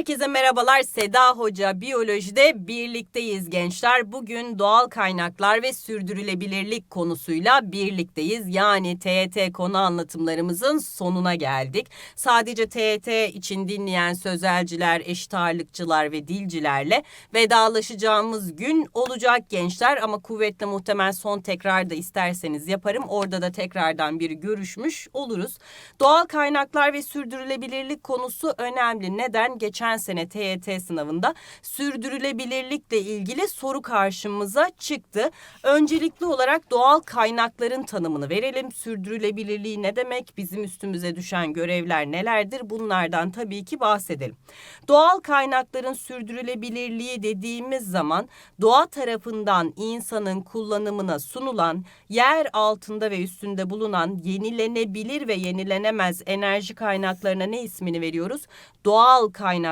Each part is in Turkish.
Herkese merhabalar. Seda Hoca Biyolojide birlikteyiz gençler. Bugün doğal kaynaklar ve sürdürülebilirlik konusuyla birlikteyiz. Yani TET konu anlatımlarımızın sonuna geldik. Sadece TET için dinleyen sözelciler, eşit ağırlıkçılar ve dilcilerle vedalaşacağımız gün olacak gençler. Ama kuvvetle muhtemel son tekrar da isterseniz yaparım. Orada da tekrardan bir görüşmüş oluruz. Doğal kaynaklar ve sürdürülebilirlik konusu önemli. Neden? Geçen sene TYT sınavında sürdürülebilirlikle ilgili soru karşımıza çıktı. Öncelikli olarak doğal kaynakların tanımını verelim. Sürdürülebilirliği ne demek? Bizim üstümüze düşen görevler nelerdir? Bunlardan tabii ki bahsedelim. Doğal kaynakların sürdürülebilirliği dediğimiz zaman doğa tarafından insanın kullanımına sunulan yer altında ve üstünde bulunan yenilenebilir ve yenilenemez enerji kaynaklarına ne ismini veriyoruz? Doğal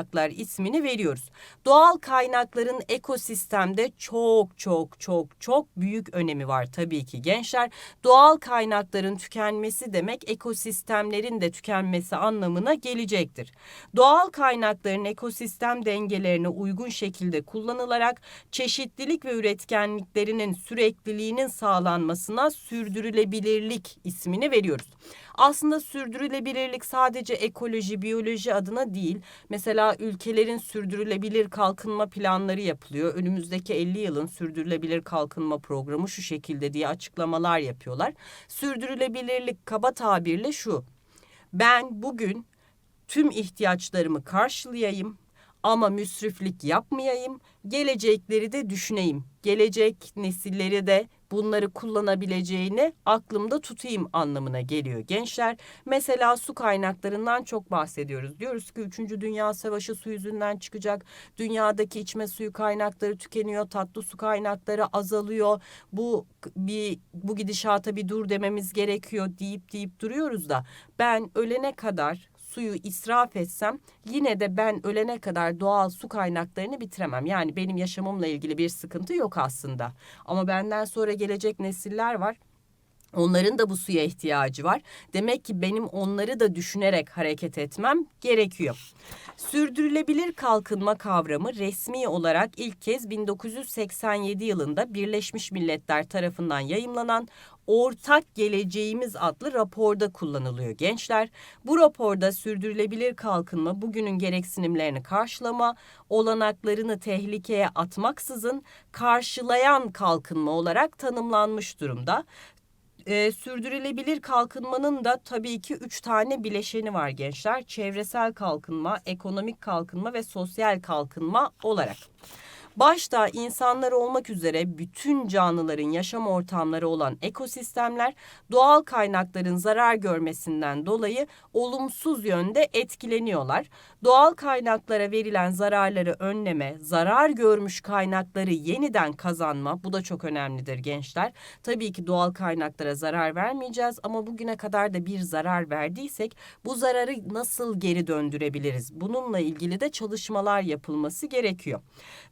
kaynaklar ismini veriyoruz. Doğal kaynakların ekosistemde çok çok çok çok büyük önemi var tabii ki gençler. Doğal kaynakların tükenmesi demek ekosistemlerin de tükenmesi anlamına gelecektir. Doğal kaynakların ekosistem dengelerine uygun şekilde kullanılarak çeşitlilik ve üretkenliklerinin sürekliliğinin sağlanmasına sürdürülebilirlik ismini veriyoruz. Aslında sürdürülebilirlik sadece ekoloji, biyoloji adına değil. Mesela ülkelerin sürdürülebilir kalkınma planları yapılıyor. Önümüzdeki 50 yılın sürdürülebilir kalkınma programı şu şekilde diye açıklamalar yapıyorlar. Sürdürülebilirlik kaba tabirle şu. Ben bugün tüm ihtiyaçlarımı karşılayayım ama müsriflik yapmayayım, gelecekleri de düşüneyim. Gelecek nesilleri de bunları kullanabileceğini aklımda tutayım anlamına geliyor gençler. Mesela su kaynaklarından çok bahsediyoruz. Diyoruz ki 3. Dünya Savaşı su yüzünden çıkacak. Dünyadaki içme suyu kaynakları tükeniyor. Tatlı su kaynakları azalıyor. Bu bir bu gidişata bir dur dememiz gerekiyor deyip deyip duruyoruz da ben ölene kadar suyu israf etsem yine de ben ölene kadar doğal su kaynaklarını bitiremem. Yani benim yaşamımla ilgili bir sıkıntı yok aslında. Ama benden sonra gelecek nesiller var. Onların da bu suya ihtiyacı var. Demek ki benim onları da düşünerek hareket etmem gerekiyor. Sürdürülebilir kalkınma kavramı resmi olarak ilk kez 1987 yılında Birleşmiş Milletler tarafından yayımlanan Ortak Geleceğimiz adlı raporda kullanılıyor gençler. Bu raporda sürdürülebilir kalkınma bugünün gereksinimlerini karşılama, olanaklarını tehlikeye atmaksızın karşılayan kalkınma olarak tanımlanmış durumda e, sürdürülebilir kalkınmanın da tabii ki üç tane bileşeni var gençler. Çevresel kalkınma, ekonomik kalkınma ve sosyal kalkınma olarak. Başta insanlar olmak üzere bütün canlıların yaşam ortamları olan ekosistemler doğal kaynakların zarar görmesinden dolayı olumsuz yönde etkileniyorlar. Doğal kaynaklara verilen zararları önleme, zarar görmüş kaynakları yeniden kazanma bu da çok önemlidir gençler. Tabii ki doğal kaynaklara zarar vermeyeceğiz ama bugüne kadar da bir zarar verdiysek bu zararı nasıl geri döndürebiliriz? Bununla ilgili de çalışmalar yapılması gerekiyor.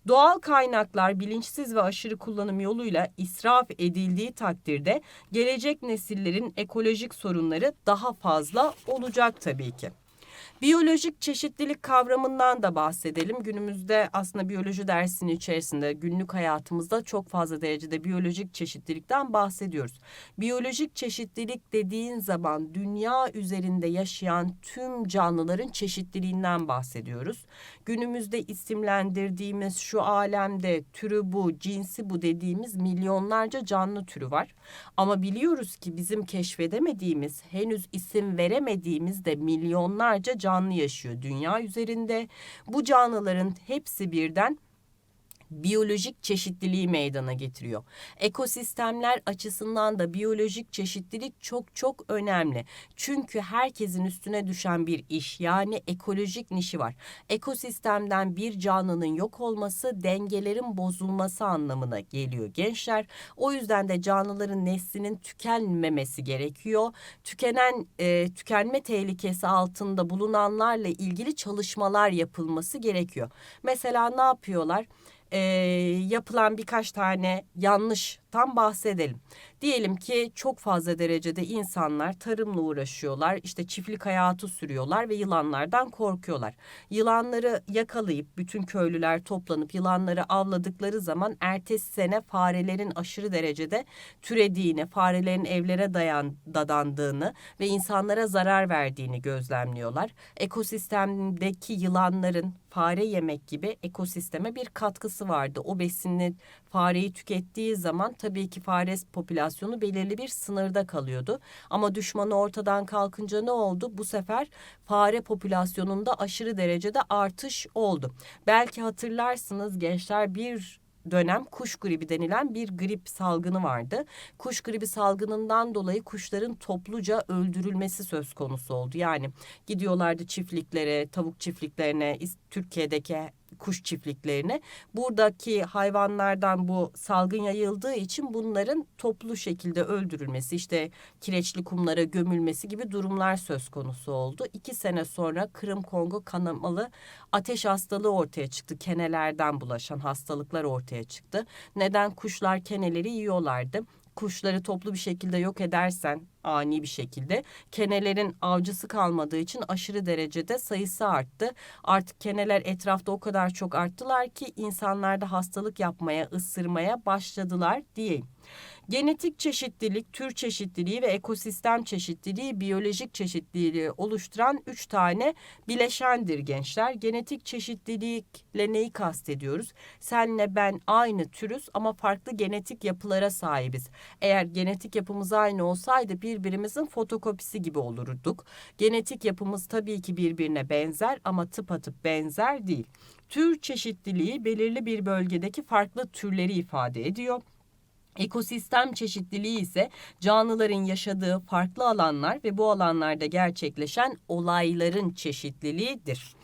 Doğal kaynaklar bilinçsiz ve aşırı kullanım yoluyla israf edildiği takdirde gelecek nesillerin ekolojik sorunları daha fazla olacak tabii ki. Biyolojik çeşitlilik kavramından da bahsedelim. Günümüzde aslında biyoloji dersinin içerisinde günlük hayatımızda çok fazla derecede biyolojik çeşitlilikten bahsediyoruz. Biyolojik çeşitlilik dediğin zaman dünya üzerinde yaşayan tüm canlıların çeşitliliğinden bahsediyoruz. Günümüzde isimlendirdiğimiz şu alemde türü bu, cinsi bu dediğimiz milyonlarca canlı türü var. Ama biliyoruz ki bizim keşfedemediğimiz, henüz isim veremediğimiz de milyonlarca canlı yaşıyor dünya üzerinde. Bu canlıların hepsi birden biyolojik çeşitliliği meydana getiriyor. Ekosistemler açısından da biyolojik çeşitlilik çok çok önemli. Çünkü herkesin üstüne düşen bir iş yani ekolojik nişi var. Ekosistemden bir canlının yok olması dengelerin bozulması anlamına geliyor gençler. O yüzden de canlıların neslinin tükenmemesi gerekiyor. Tükenen e, tükenme tehlikesi altında bulunanlarla ilgili çalışmalar yapılması gerekiyor. Mesela ne yapıyorlar? E, yapılan birkaç tane yanlış baştan bahsedelim. Diyelim ki çok fazla derecede insanlar tarımla uğraşıyorlar, işte çiftlik hayatı sürüyorlar ve yılanlardan korkuyorlar. Yılanları yakalayıp bütün köylüler toplanıp yılanları avladıkları zaman ertesi sene farelerin aşırı derecede türediğini, farelerin evlere dayan, dadandığını ve insanlara zarar verdiğini gözlemliyorlar. Ekosistemdeki yılanların fare yemek gibi ekosisteme bir katkısı vardı. O besini fareyi tükettiği zaman tabii ki fare popülasyonu belirli bir sınırda kalıyordu. Ama düşmanı ortadan kalkınca ne oldu? Bu sefer fare popülasyonunda aşırı derecede artış oldu. Belki hatırlarsınız gençler bir dönem kuş gribi denilen bir grip salgını vardı. Kuş gribi salgınından dolayı kuşların topluca öldürülmesi söz konusu oldu. Yani gidiyorlardı çiftliklere, tavuk çiftliklerine, Türkiye'deki kuş çiftliklerine. Buradaki hayvanlardan bu salgın yayıldığı için bunların toplu şekilde öldürülmesi, işte kireçli kumlara gömülmesi gibi durumlar söz konusu oldu. İki sene sonra Kırım Kongo kanamalı ateş hastalığı ortaya çıktı. Kenelerden bulaşan hastalıklar ortaya çıktı. Neden? Kuşlar keneleri yiyorlardı kuşları toplu bir şekilde yok edersen ani bir şekilde kenelerin avcısı kalmadığı için aşırı derecede sayısı arttı. Artık keneler etrafta o kadar çok arttılar ki insanlarda hastalık yapmaya, ısırmaya başladılar diyeyim. Genetik çeşitlilik, tür çeşitliliği ve ekosistem çeşitliliği biyolojik çeşitliliği oluşturan üç tane bileşendir gençler. Genetik çeşitlilikle neyi kastediyoruz? Senle ben aynı türüz ama farklı genetik yapılara sahibiz. Eğer genetik yapımız aynı olsaydı birbirimizin fotokopisi gibi olurduk. Genetik yapımız tabii ki birbirine benzer ama tıpatıp benzer değil. Tür çeşitliliği belirli bir bölgedeki farklı türleri ifade ediyor. Ekosistem çeşitliliği ise canlıların yaşadığı farklı alanlar ve bu alanlarda gerçekleşen olayların çeşitliliğidir.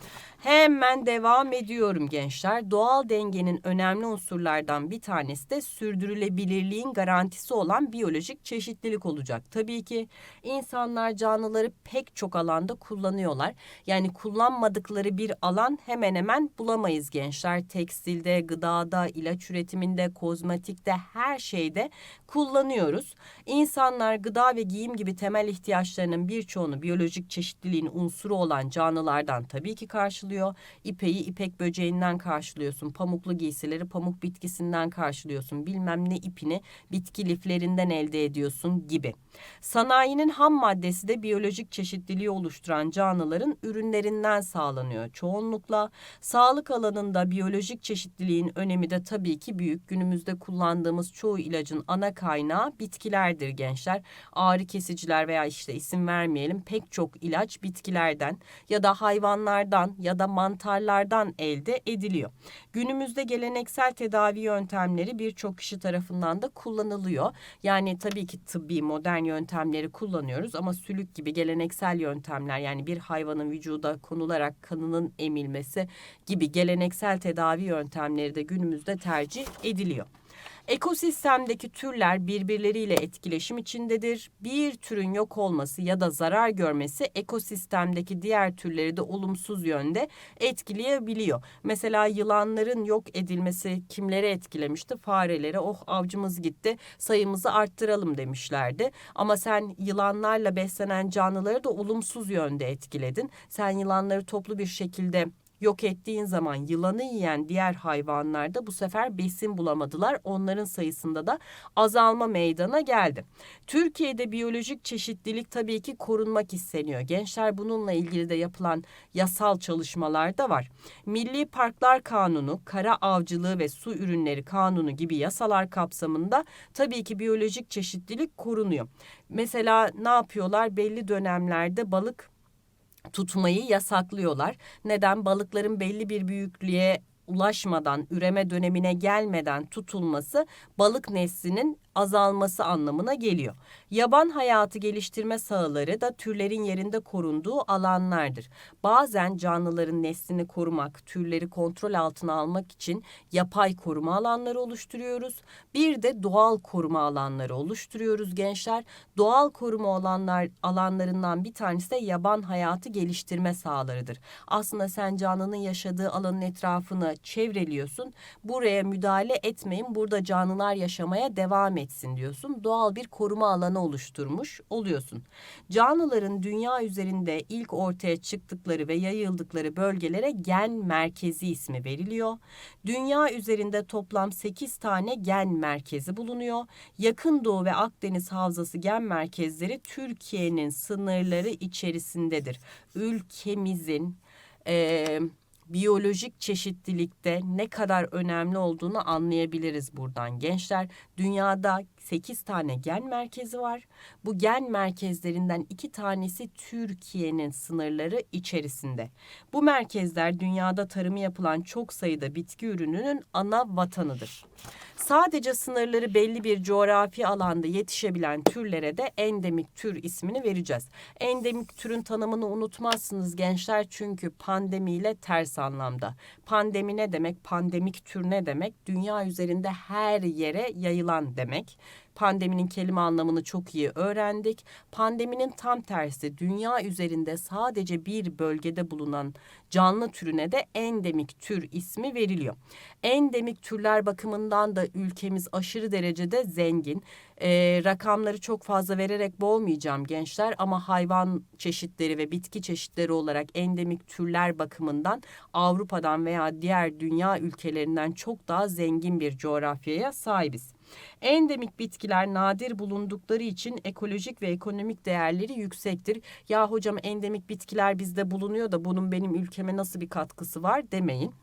Hemen devam ediyorum gençler. Doğal dengenin önemli unsurlardan bir tanesi de sürdürülebilirliğin garantisi olan biyolojik çeşitlilik olacak. Tabii ki insanlar canlıları pek çok alanda kullanıyorlar. Yani kullanmadıkları bir alan hemen hemen bulamayız gençler. Tekstilde, gıdada, ilaç üretiminde, kozmetikte her şeyde kullanıyoruz. İnsanlar gıda ve giyim gibi temel ihtiyaçlarının birçoğunu biyolojik çeşitliliğin unsuru olan canlılardan tabii ki karşılıyor. İpeği ipek böceğinden karşılıyorsun. Pamuklu giysileri pamuk bitkisinden karşılıyorsun. Bilmem ne ipini bitki liflerinden elde ediyorsun gibi. Sanayinin ham maddesi de biyolojik çeşitliliği oluşturan canlıların ürünlerinden sağlanıyor çoğunlukla. Sağlık alanında biyolojik çeşitliliğin önemi de tabii ki büyük. Günümüzde kullandığımız çoğu ilacın ana kaynağı bitkilerdir gençler. Ağrı kesiciler veya işte isim vermeyelim pek çok ilaç bitkilerden ya da hayvanlardan ya da mantarlardan elde ediliyor. Günümüzde geleneksel tedavi yöntemleri birçok kişi tarafından da kullanılıyor. Yani tabii ki tıbbi modern yöntemleri kullanıyoruz ama sülük gibi geleneksel yöntemler yani bir hayvanın vücuda konularak kanının emilmesi gibi geleneksel tedavi yöntemleri de günümüzde tercih ediliyor. Ekosistemdeki türler birbirleriyle etkileşim içindedir. Bir türün yok olması ya da zarar görmesi ekosistemdeki diğer türleri de olumsuz yönde etkileyebiliyor. Mesela yılanların yok edilmesi kimleri etkilemişti? Farelere oh avcımız gitti sayımızı arttıralım demişlerdi. Ama sen yılanlarla beslenen canlıları da olumsuz yönde etkiledin. Sen yılanları toplu bir şekilde yok ettiğin zaman yılanı yiyen diğer hayvanlarda bu sefer besin bulamadılar. Onların sayısında da azalma meydana geldi. Türkiye'de biyolojik çeşitlilik tabii ki korunmak isteniyor. Gençler bununla ilgili de yapılan yasal çalışmalar da var. Milli Parklar Kanunu, Kara Avcılığı ve Su Ürünleri Kanunu gibi yasalar kapsamında tabii ki biyolojik çeşitlilik korunuyor. Mesela ne yapıyorlar? Belli dönemlerde balık tutmayı yasaklıyorlar. Neden? Balıkların belli bir büyüklüğe ulaşmadan, üreme dönemine gelmeden tutulması balık neslinin azalması anlamına geliyor. Yaban hayatı geliştirme sahaları da türlerin yerinde korunduğu alanlardır. Bazen canlıların neslini korumak, türleri kontrol altına almak için yapay koruma alanları oluşturuyoruz. Bir de doğal koruma alanları oluşturuyoruz gençler. Doğal koruma alanlar alanlarından bir tanesi de yaban hayatı geliştirme sahalarıdır. Aslında sen canlının yaşadığı alanın etrafını çevreliyorsun. Buraya müdahale etmeyin. Burada canlılar yaşamaya devam etsin diyorsun. Doğal bir koruma alanı oluşturmuş oluyorsun. Canlıların dünya üzerinde ilk ortaya çıktıkları ve yayıldıkları bölgelere gen merkezi ismi veriliyor. Dünya üzerinde toplam 8 tane gen merkezi bulunuyor. Yakın Doğu ve Akdeniz Havzası gen merkezleri Türkiye'nin sınırları içerisindedir. Ülkemizin eee biyolojik çeşitlilikte ne kadar önemli olduğunu anlayabiliriz buradan. Gençler dünyada 8 tane gen merkezi var. Bu gen merkezlerinden iki tanesi Türkiye'nin sınırları içerisinde. Bu merkezler dünyada tarımı yapılan çok sayıda bitki ürününün ana vatanıdır. Sadece sınırları belli bir coğrafi alanda yetişebilen türlere de endemik tür ismini vereceğiz. Endemik türün tanımını unutmazsınız gençler çünkü pandemiyle ters anlamda. Pandemi ne demek? Pandemik tür ne demek? Dünya üzerinde her yere yayılan demek. Pandeminin kelime anlamını çok iyi öğrendik. Pandeminin tam tersi dünya üzerinde sadece bir bölgede bulunan canlı türüne de endemik tür ismi veriliyor. Endemik türler bakımından da ülkemiz aşırı derecede zengin. Ee, rakamları çok fazla vererek boğmayacağım gençler ama hayvan çeşitleri ve bitki çeşitleri olarak endemik türler bakımından Avrupa'dan veya diğer dünya ülkelerinden çok daha zengin bir coğrafyaya sahibiz. Endemik bitkiler nadir bulundukları için ekolojik ve ekonomik değerleri yüksektir. Ya hocam endemik bitkiler bizde bulunuyor da bunun benim ülkeme nasıl bir katkısı var demeyin.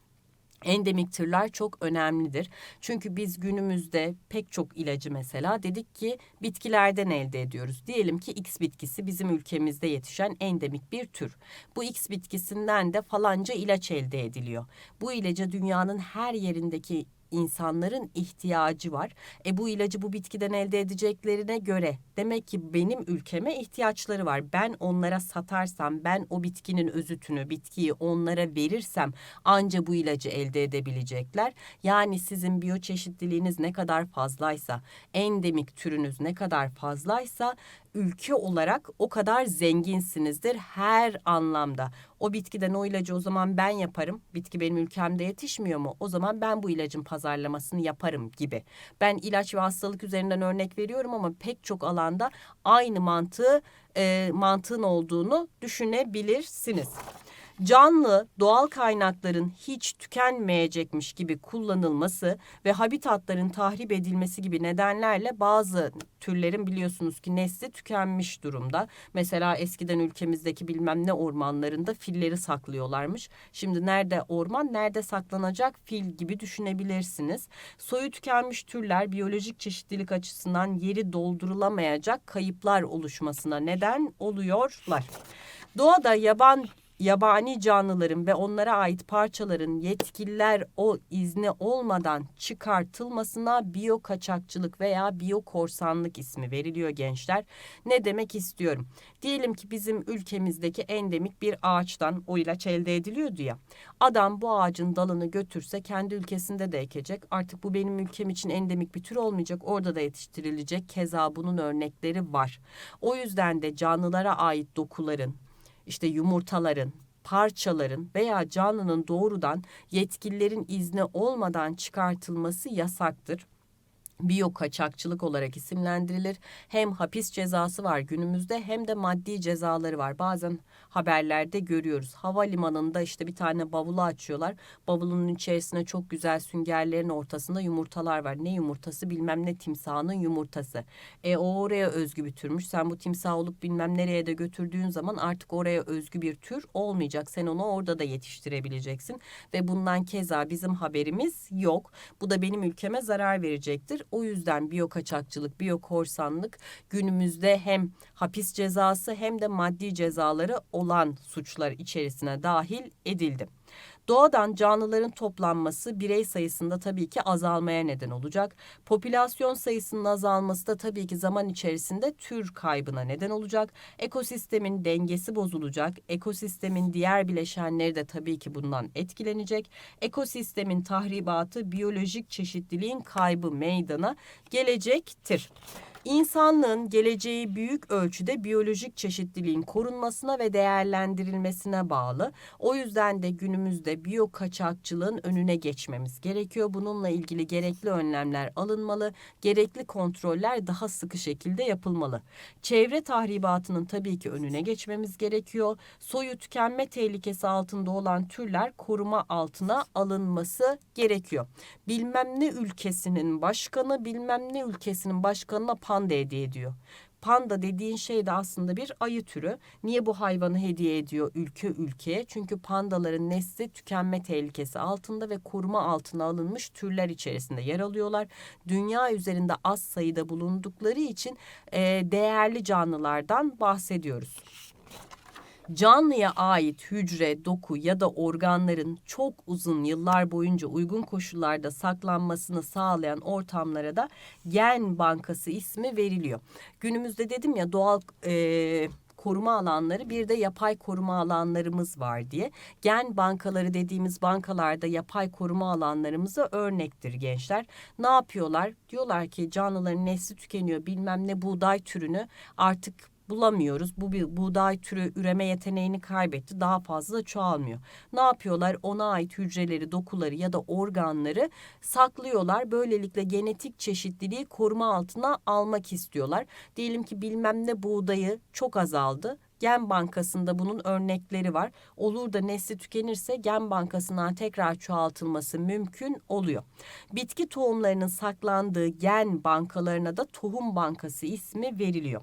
Endemik türler çok önemlidir. Çünkü biz günümüzde pek çok ilacı mesela dedik ki bitkilerden elde ediyoruz. Diyelim ki X bitkisi bizim ülkemizde yetişen endemik bir tür. Bu X bitkisinden de falanca ilaç elde ediliyor. Bu ilaca dünyanın her yerindeki insanların ihtiyacı var. E bu ilacı bu bitkiden elde edeceklerine göre demek ki benim ülkeme ihtiyaçları var. Ben onlara satarsam, ben o bitkinin özütünü, bitkiyi onlara verirsem anca bu ilacı elde edebilecekler. Yani sizin biyoçeşitliliğiniz ne kadar fazlaysa, endemik türünüz ne kadar fazlaysa ülke olarak o kadar zenginsinizdir her anlamda. O bitkiden o ilacı o zaman ben yaparım. Bitki benim ülkemde yetişmiyor mu? O zaman ben bu ilacın pazarlamasını yaparım gibi. Ben ilaç ve hastalık üzerinden örnek veriyorum ama pek çok alanda aynı mantığı e, mantığın olduğunu düşünebilirsiniz. Canlı doğal kaynakların hiç tükenmeyecekmiş gibi kullanılması ve habitatların tahrip edilmesi gibi nedenlerle bazı türlerin biliyorsunuz ki nesli tükenmiş durumda. Mesela eskiden ülkemizdeki bilmem ne ormanlarında filleri saklıyorlarmış. Şimdi nerede orman, nerede saklanacak fil gibi düşünebilirsiniz. Soyu tükenmiş türler biyolojik çeşitlilik açısından yeri doldurulamayacak kayıplar oluşmasına neden oluyorlar. Doğada yaban yabani canlıların ve onlara ait parçaların yetkililer o izni olmadan çıkartılmasına biyo kaçakçılık veya biyo korsanlık ismi veriliyor gençler. Ne demek istiyorum? Diyelim ki bizim ülkemizdeki endemik bir ağaçtan o ilaç elde ediliyordu ya. Adam bu ağacın dalını götürse kendi ülkesinde de ekecek. Artık bu benim ülkem için endemik bir tür olmayacak. Orada da yetiştirilecek. Keza bunun örnekleri var. O yüzden de canlılara ait dokuların işte yumurtaların, parçaların veya canlının doğrudan yetkililerin izni olmadan çıkartılması yasaktır biyo kaçakçılık olarak isimlendirilir. Hem hapis cezası var günümüzde hem de maddi cezaları var. Bazen haberlerde görüyoruz. Havalimanında işte bir tane bavulu açıyorlar. Bavulun içerisine çok güzel süngerlerin ortasında yumurtalar var. Ne yumurtası bilmem ne timsahının yumurtası. E o oraya özgü bir türmüş. Sen bu timsah olup bilmem nereye de götürdüğün zaman artık oraya özgü bir tür olmayacak. Sen onu orada da yetiştirebileceksin. Ve bundan keza bizim haberimiz yok. Bu da benim ülkeme zarar verecektir. O yüzden biyo kaçakçılık, biyo korsanlık günümüzde hem hapis cezası hem de maddi cezaları olan suçlar içerisine dahil edildi. Doğadan canlıların toplanması birey sayısında tabii ki azalmaya neden olacak. Popülasyon sayısının azalması da tabii ki zaman içerisinde tür kaybına neden olacak. Ekosistemin dengesi bozulacak. Ekosistemin diğer bileşenleri de tabii ki bundan etkilenecek. Ekosistemin tahribatı biyolojik çeşitliliğin kaybı meydana gelecektir. İnsanlığın geleceği büyük ölçüde biyolojik çeşitliliğin korunmasına ve değerlendirilmesine bağlı. O yüzden de günümüzde biyo kaçakçılığın önüne geçmemiz gerekiyor. Bununla ilgili gerekli önlemler alınmalı, gerekli kontroller daha sıkı şekilde yapılmalı. Çevre tahribatının tabii ki önüne geçmemiz gerekiyor. Soyu tükenme tehlikesi altında olan türler koruma altına alınması gerekiyor. Bilmem ne ülkesinin başkanı bilmem ne ülkesinin başkanına panda hediye ediyor. Panda dediğin şey de aslında bir ayı türü. Niye bu hayvanı hediye ediyor ülke ülkeye? Çünkü pandaların nesli tükenme tehlikesi altında ve koruma altına alınmış türler içerisinde yer alıyorlar. Dünya üzerinde az sayıda bulundukları için e, değerli canlılardan bahsediyoruz. Canlıya ait hücre, doku ya da organların çok uzun yıllar boyunca uygun koşullarda saklanmasını sağlayan ortamlara da gen bankası ismi veriliyor. Günümüzde dedim ya doğal e, koruma alanları bir de yapay koruma alanlarımız var diye. Gen bankaları dediğimiz bankalarda yapay koruma alanlarımıza örnektir gençler. Ne yapıyorlar? Diyorlar ki canlıların nesli tükeniyor bilmem ne buğday türünü artık bulamıyoruz. Bu bir buğday türü üreme yeteneğini kaybetti. Daha fazla çoğalmıyor. Ne yapıyorlar? Ona ait hücreleri, dokuları ya da organları saklıyorlar. Böylelikle genetik çeşitliliği koruma altına almak istiyorlar. Diyelim ki bilmem ne buğdayı çok azaldı. Gen bankasında bunun örnekleri var. Olur da nesli tükenirse gen bankasından tekrar çoğaltılması mümkün oluyor. Bitki tohumlarının saklandığı gen bankalarına da tohum bankası ismi veriliyor.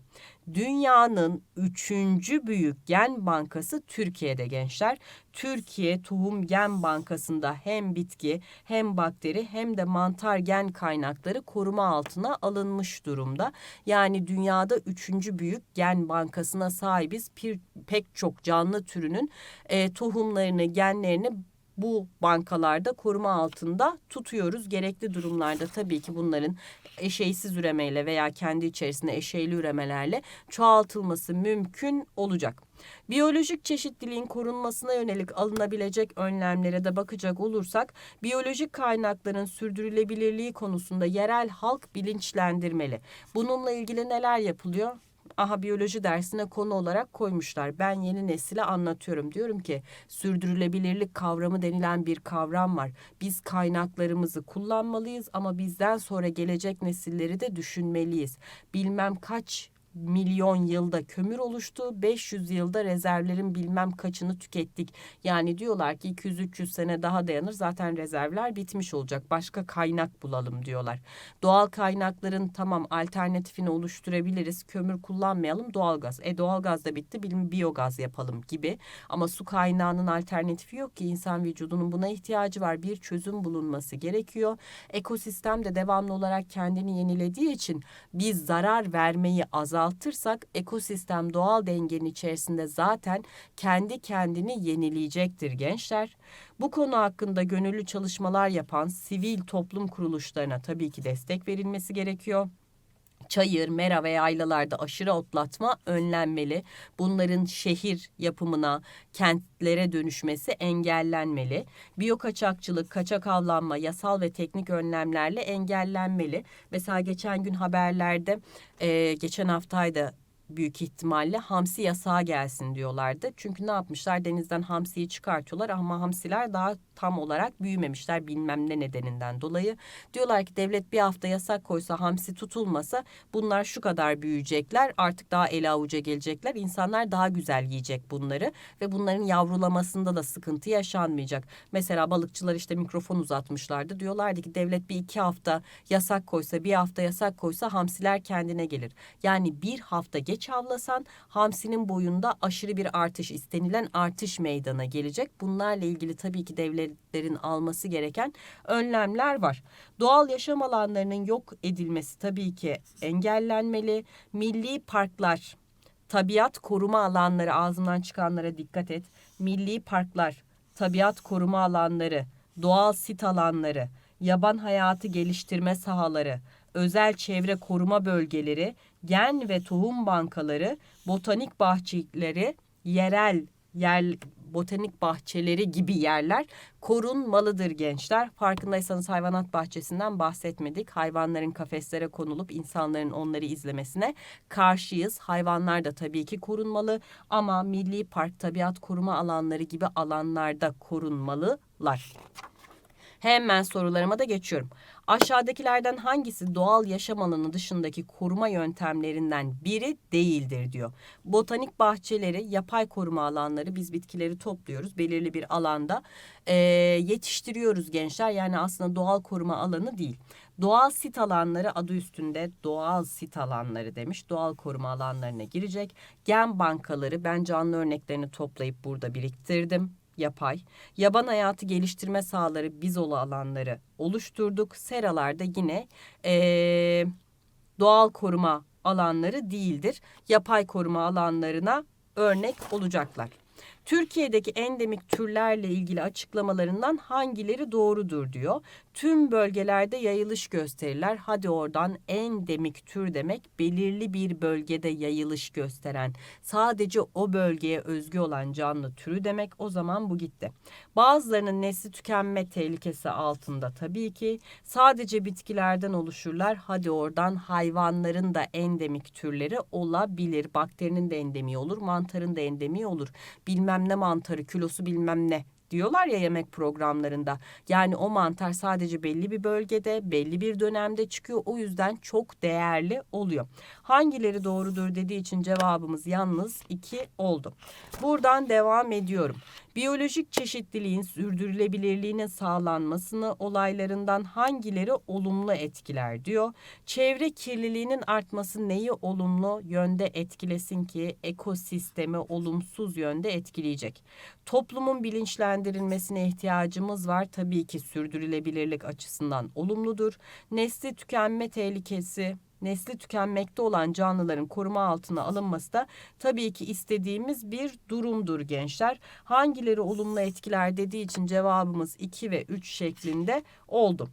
Dünyanın üçüncü büyük gen bankası Türkiye'de gençler. Türkiye Tohum Gen Bankası'nda hem bitki hem bakteri hem de mantar gen kaynakları koruma altına alınmış durumda. Yani dünyada üçüncü büyük gen bankasına sahibiz. Bir, pek çok canlı türünün e, tohumlarını, genlerini bu bankalarda koruma altında tutuyoruz. Gerekli durumlarda tabii ki bunların eşeysiz üremeyle veya kendi içerisinde eşeyli üremelerle çoğaltılması mümkün olacak. Biyolojik çeşitliliğin korunmasına yönelik alınabilecek önlemlere de bakacak olursak, biyolojik kaynakların sürdürülebilirliği konusunda yerel halk bilinçlendirmeli. Bununla ilgili neler yapılıyor? Aha biyoloji dersine konu olarak koymuşlar. Ben yeni nesile anlatıyorum. Diyorum ki sürdürülebilirlik kavramı denilen bir kavram var. Biz kaynaklarımızı kullanmalıyız ama bizden sonra gelecek nesilleri de düşünmeliyiz. Bilmem kaç milyon yılda kömür oluştu. 500 yılda rezervlerin bilmem kaçını tükettik. Yani diyorlar ki 200-300 sene daha dayanır zaten rezervler bitmiş olacak. Başka kaynak bulalım diyorlar. Doğal kaynakların tamam alternatifini oluşturabiliriz. Kömür kullanmayalım doğalgaz. E doğalgaz da bitti bilim biyogaz yapalım gibi. Ama su kaynağının alternatifi yok ki insan vücudunun buna ihtiyacı var. Bir çözüm bulunması gerekiyor. Ekosistem de devamlı olarak kendini yenilediği için biz zarar vermeyi azalt azaltırsak ekosistem doğal dengenin içerisinde zaten kendi kendini yenileyecektir gençler. Bu konu hakkında gönüllü çalışmalar yapan sivil toplum kuruluşlarına tabii ki destek verilmesi gerekiyor çayır, mera ve yaylalarda aşırı otlatma önlenmeli. Bunların şehir yapımına, kentlere dönüşmesi engellenmeli. Biyo kaçakçılık, kaçak avlanma yasal ve teknik önlemlerle engellenmeli. Mesela geçen gün haberlerde, e, geçen haftaydı büyük ihtimalle hamsi yasağı gelsin diyorlardı. Çünkü ne yapmışlar denizden hamsiyi çıkartıyorlar ama hamsiler daha tam olarak büyümemişler bilmem ne nedeninden dolayı. Diyorlar ki devlet bir hafta yasak koysa hamsi tutulmasa bunlar şu kadar büyüyecekler artık daha ele avuca gelecekler. İnsanlar daha güzel yiyecek bunları ve bunların yavrulamasında da sıkıntı yaşanmayacak. Mesela balıkçılar işte mikrofon uzatmışlardı. Diyorlardı ki devlet bir iki hafta yasak koysa bir hafta yasak koysa hamsiler kendine gelir. Yani bir hafta geç avlasan hamsinin boyunda aşırı bir artış istenilen artış meydana gelecek. Bunlarla ilgili tabii ki devlet devletlerin alması gereken önlemler var. Doğal yaşam alanlarının yok edilmesi tabii ki engellenmeli. Milli parklar, tabiat koruma alanları ağzından çıkanlara dikkat et. Milli parklar, tabiat koruma alanları, doğal sit alanları, yaban hayatı geliştirme sahaları, özel çevre koruma bölgeleri, gen ve tohum bankaları, botanik bahçeleri, yerel yer botanik bahçeleri gibi yerler korunmalıdır gençler. Farkındaysanız hayvanat bahçesinden bahsetmedik. Hayvanların kafeslere konulup insanların onları izlemesine karşıyız. Hayvanlar da tabii ki korunmalı ama milli park, tabiat koruma alanları gibi alanlarda korunmalılar. Hemen sorularıma da geçiyorum. Aşağıdakilerden hangisi doğal yaşam alanı dışındaki koruma yöntemlerinden biri değildir diyor. Botanik bahçeleri, yapay koruma alanları biz bitkileri topluyoruz belirli bir alanda e, yetiştiriyoruz gençler. Yani aslında doğal koruma alanı değil. Doğal sit alanları adı üstünde doğal sit alanları demiş. Doğal koruma alanlarına girecek. Gen bankaları ben canlı örneklerini toplayıp burada biriktirdim yapay. Yaban hayatı geliştirme sahaları bizolu alanları oluşturduk. Seralarda yine eee, doğal koruma alanları değildir. Yapay koruma alanlarına örnek olacaklar. Türkiye'deki endemik türlerle ilgili açıklamalarından hangileri doğrudur diyor. Tüm bölgelerde yayılış gösterirler. Hadi oradan endemik tür demek belirli bir bölgede yayılış gösteren, sadece o bölgeye özgü olan canlı türü demek. O zaman bu gitti. Bazılarının nesli tükenme tehlikesi altında tabii ki. Sadece bitkilerden oluşurlar. Hadi oradan hayvanların da endemik türleri olabilir. Bakterinin de endemiği olur, mantarın da endemiği olur. Bilmem ne mantarı kilosu bilmem ne diyorlar ya yemek programlarında. Yani o mantar sadece belli bir bölgede, belli bir dönemde çıkıyor. O yüzden çok değerli oluyor. Hangileri doğrudur dediği için cevabımız yalnız 2 oldu. Buradan devam ediyorum. Biyolojik çeşitliliğin sürdürülebilirliğinin sağlanmasını olaylarından hangileri olumlu etkiler diyor. Çevre kirliliğinin artması neyi olumlu yönde etkilesin ki ekosistemi olumsuz yönde etkileyecek. Toplumun bilinçlendirilmesine ihtiyacımız var. Tabii ki sürdürülebilirlik açısından olumludur. Nesli tükenme tehlikesi nesli tükenmekte olan canlıların koruma altına alınması da tabii ki istediğimiz bir durumdur gençler. Hangileri olumlu etkiler dediği için cevabımız 2 ve 3 şeklinde oldu.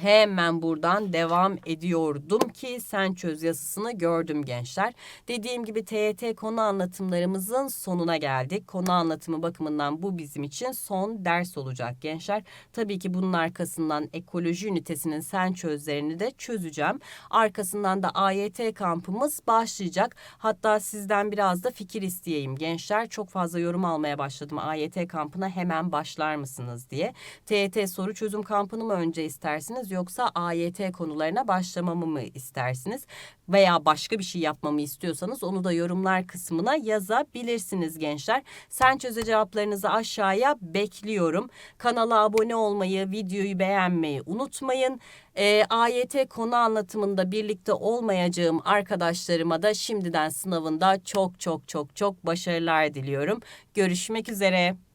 Hemen buradan devam ediyordum ki sen çöz yazısını gördüm gençler. Dediğim gibi TYT konu anlatımlarımızın sonuna geldik. Konu anlatımı bakımından bu bizim için son ders olacak gençler. Tabii ki bunun arkasından ekoloji ünitesinin sen çözlerini de çözeceğim. Arkasından da AYT kampımız başlayacak. Hatta sizden biraz da fikir isteyeyim gençler. Çok fazla yorum almaya başladım AYT kampına hemen başlar mısınız diye. TYT soru çözüm kampını mı önce istersiniz yoksa AYT konularına başlamamı mı istersiniz? Veya başka bir şey yapmamı istiyorsanız onu da yorumlar kısmına yazabilirsiniz gençler. Sen çöze cevaplarınızı aşağıya bekliyorum. Kanala abone olmayı, videoyu beğenmeyi unutmayın. Ee, AYT konu anlatımında birlikte olmayacağım arkadaşlarıma da şimdiden sınavında çok çok çok çok başarılar diliyorum. Görüşmek üzere.